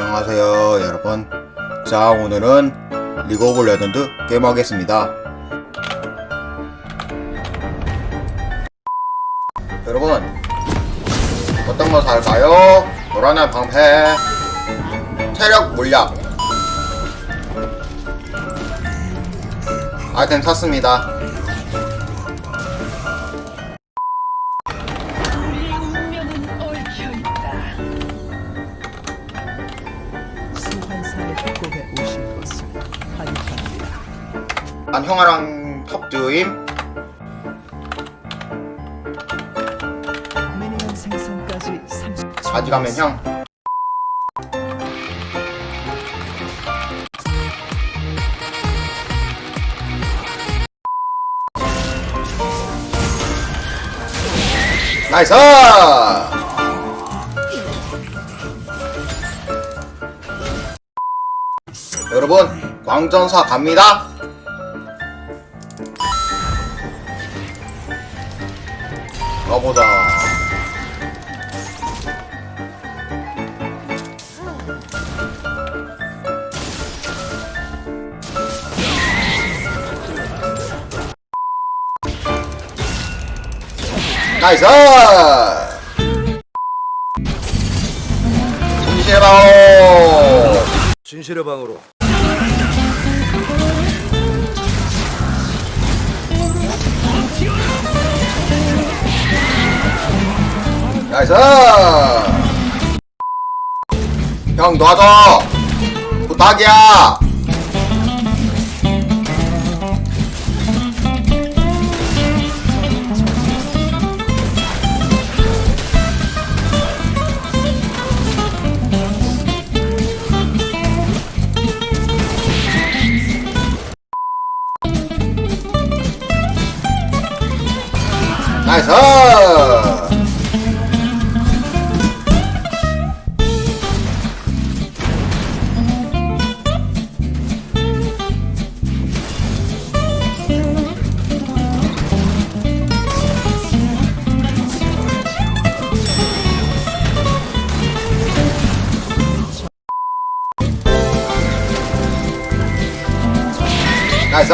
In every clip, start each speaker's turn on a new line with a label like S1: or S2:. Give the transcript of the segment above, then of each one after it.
S1: 안녕하세요 여러분. 자 오늘은 리그 오브 레전드 게임 하겠습니다. 여러분 어떤 거 살까요? 노란의 방패 체력 물약. 아이템 샀습니다 난 형아랑 탑듀임.
S2: 미니언 생성까지 30초.
S1: 아직 하면 형. 나이스! 여러분 광전사 갑니다 가보자 나이스! 진실의 방으로!
S3: 진실의 방으로
S1: 나이스! 형 놔줘! 부탁이야! 나이스! 나이스!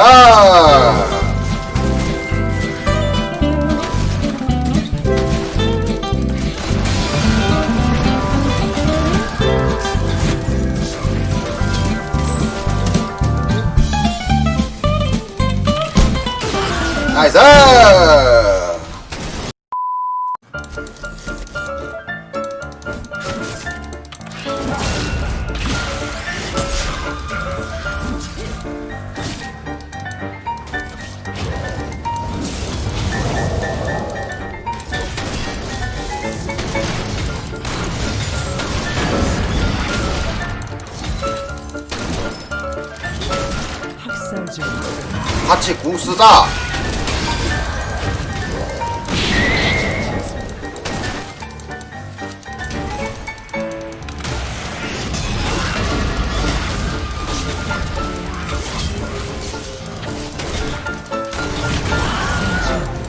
S1: 나이스! 같이 궁 쓰자!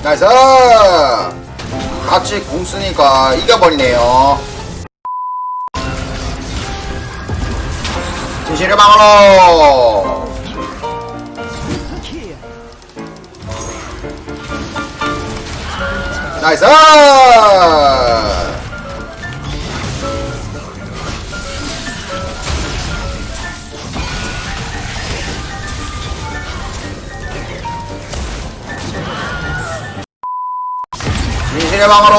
S1: 나이스! 같이 궁 쓰니까 이겨버리네요. 진실의 방으로! 나이스! 진실의 방으로!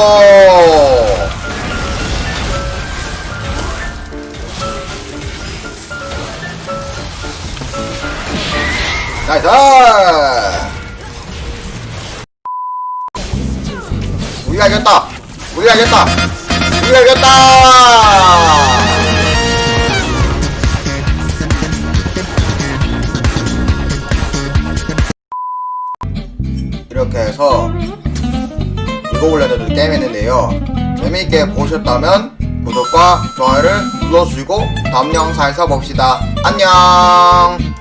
S1: 나이스! 우리가 이겼다! 우리가 이겼다! 우리가 이겼다! 이렇게 해서 이거 올려드릴 게임 했는데요. 재미있게 보셨다면 구독과 좋아요를 눌러주시고 다음 영상에서 봅시다. 안녕!